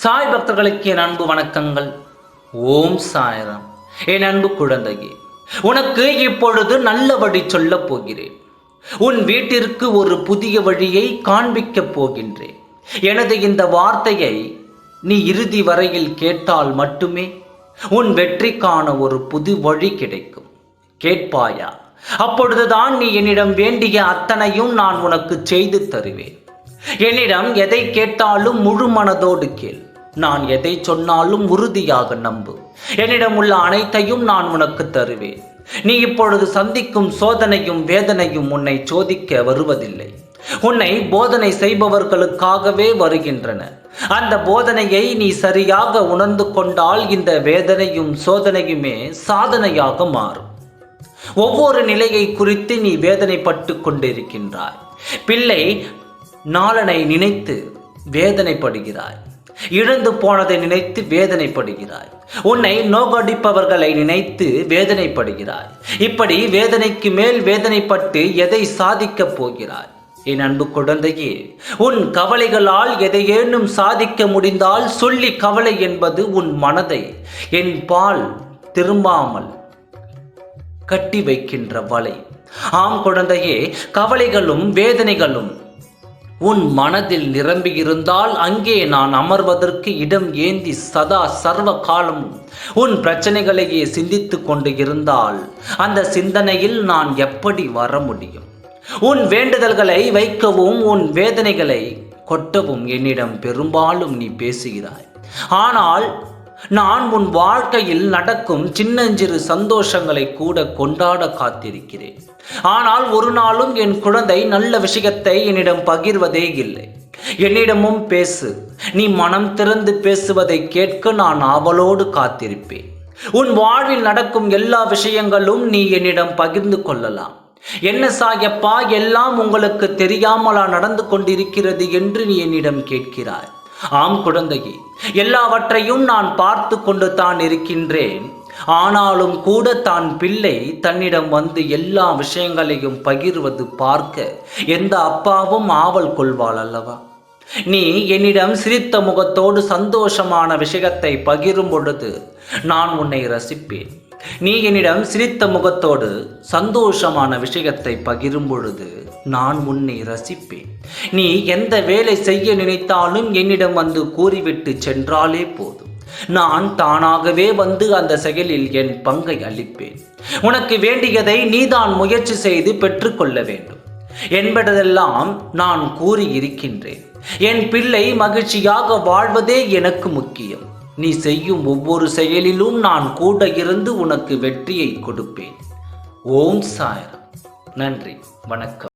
சாய் பக்தர்களுக்கு என் அன்பு வணக்கங்கள். ஓம் சாயராம். என் அன்பு குழந்தையே உனக்கு இப்பொழுது நல்ல வழி சொல்லப் போகிறேன். உன் வீட்டிற்கு ஒரு புதிய வழியை காண்பிக்கப் போகின்றேன். எனது இந்த வார்த்தையை நீ இறுதி வரையில் கேட்டால் மட்டுமே உன் வெற்றிக்கான ஒரு புது வழி கிடைக்கும். கேட்பாயா? அப்பொழுதுதான் நீ என்னிடம் வேண்டிய அத்தனையும் நான் உனக்கு செய்து தருவேன். என்னிடம் எதை கேட்டாலும் முழு மனதோடு கேள். நான் எதை சொன்னாலும் உறுதியாக நம்பு. என்னிடம் உள்ள அனைத்தையும் நான் உனக்கு தருவேன். நீ இப்பொழுது சந்திக்கும் சோதனையும் வேதனையும் உன்னை சோதிக்க வருவதில்லை. உன்னை போதனை செய்பவர்களுக்காகவே வருகின்றன. அந்த போதனையை நீ சரியாக உணர்ந்து கொண்டால் இந்த வேதனையும் சோதனையுமே சாதனையாக மாறும். ஒவ்வொரு நிலையை குறித்து நீ வேதனைப்பட்டு கொண்டிருக்கின்றாய். பிள்ளை நாளனை நினைத்து வேதனைப்படுகிறாய். இழந்து போனதை நினைத்து வேதனைப்படுகிறாய். உன்னை நோகடிப்பவர்களை நினைத்து வேதனைப்படுகிறாய். இப்படி வேதனைக்கு மேல் வேதனைப்பட்டு எதை சாதிக்கப் போகிறாய்? என் அன்பு குழந்தையே உன் கவலைகளால் எதையேனும் சாதிக்க முடிந்தால் சொல்லி கவலை என்பது உன் மனதை என் பால் திரும்பாமல் கட்டி வைக்கின்ற வலை. ஆம் குழந்தையே கவலைகளும் வேதனைகளும் உன் மனதில் நிரம்பியிருந்தால் அங்கே நான் அமர்வதற்கு இடம் ஏந்தி சதா சர்வ காலமும் உன் பிரச்சனைகளையே சிந்தித்து கொண்டு இருந்தால் அந்த சிந்தனையில் நான் எப்படி வர முடியும்? உன் வேண்டுதல்களை வைக்கவும் உன் வேதனைகளை கொட்டவும் என்னிடம் பெரும்பாலும் நீ பேசுகிறாய். ஆனால் நான் உன் வாழ்க்கையில் நடக்கும் சின்னஞ்சிறு சந்தோஷங்களை கூட கொண்டாட காத்திருக்கிறேன். ஆனால் ஒரு நாளும் என் குழந்தை நல்ல விஷயத்தை என்னிடம் பகிர்வதே இல்லை. என்னிடமும் பேசு. நீ மனம் திறந்து பேசுவதை கேட்க நான் ஆவலோடு காத்திருப்பேன். உன் வாழ்வில் நடக்கும் எல்லா விஷயங்களும் நீ என்னிடம் பகிர்ந்து கொள்ளலாம். என்ன சாயப்பா எல்லாம் உங்களுக்கு தெரியாமலா நடந்து கொண்டிருக்கிறது என்று நீ என்னிடம் கேட்கிறாய். ஆம் குழந்தையே எல்லாவற்றையும் நான் பார்த்து கொண்டு தான் இருக்கின்றேன். ஆனாலும் கூட தான் பிள்ளை தன்னிடம் வந்து எல்லா விஷயங்களையும் பகிர்வது பார்க்க எந்த அப்பாவும் ஆவல் கொள்வாள் அல்லவா? நீ என்னிடம் சிரித்த முகத்தோடு சந்தோஷமான விஷயத்தை பகிரும் பொழுது நான் உன்னை ரசிப்பேன். நீ என்னிடம் சிரித்த முகத்தோடு சந்தோஷமான விஷயத்தை பகிரும் பொழுது நான் உன்னை ரசிப்பேன். நீ எந்த வேலை செய்ய நினைத்தாலும் என்னிடம் வந்து கூறிவிட்டு சென்றாலே போதும். நான் தானாகவே வந்து அந்த செயலில் என் பங்கை அளிப்பேன். உனக்கு வேண்டியதை நீதான் முயற்சி செய்து பெற்றுக்கொள்ள வேண்டும். என்பதெல்லாம் நான் கூறி இருக்கின்றேன் என் பிள்ளை மகிழ்ச்சியாக வாழ்வதே எனக்கு முக்கியம். நீ செய்யும் ஒவ்வொரு செயலிலும் நான் கூட இருந்து உனக்கு வெற்றியை கொடுப்பேன். ஓம் சாயரம். நன்றி. வணக்கம்.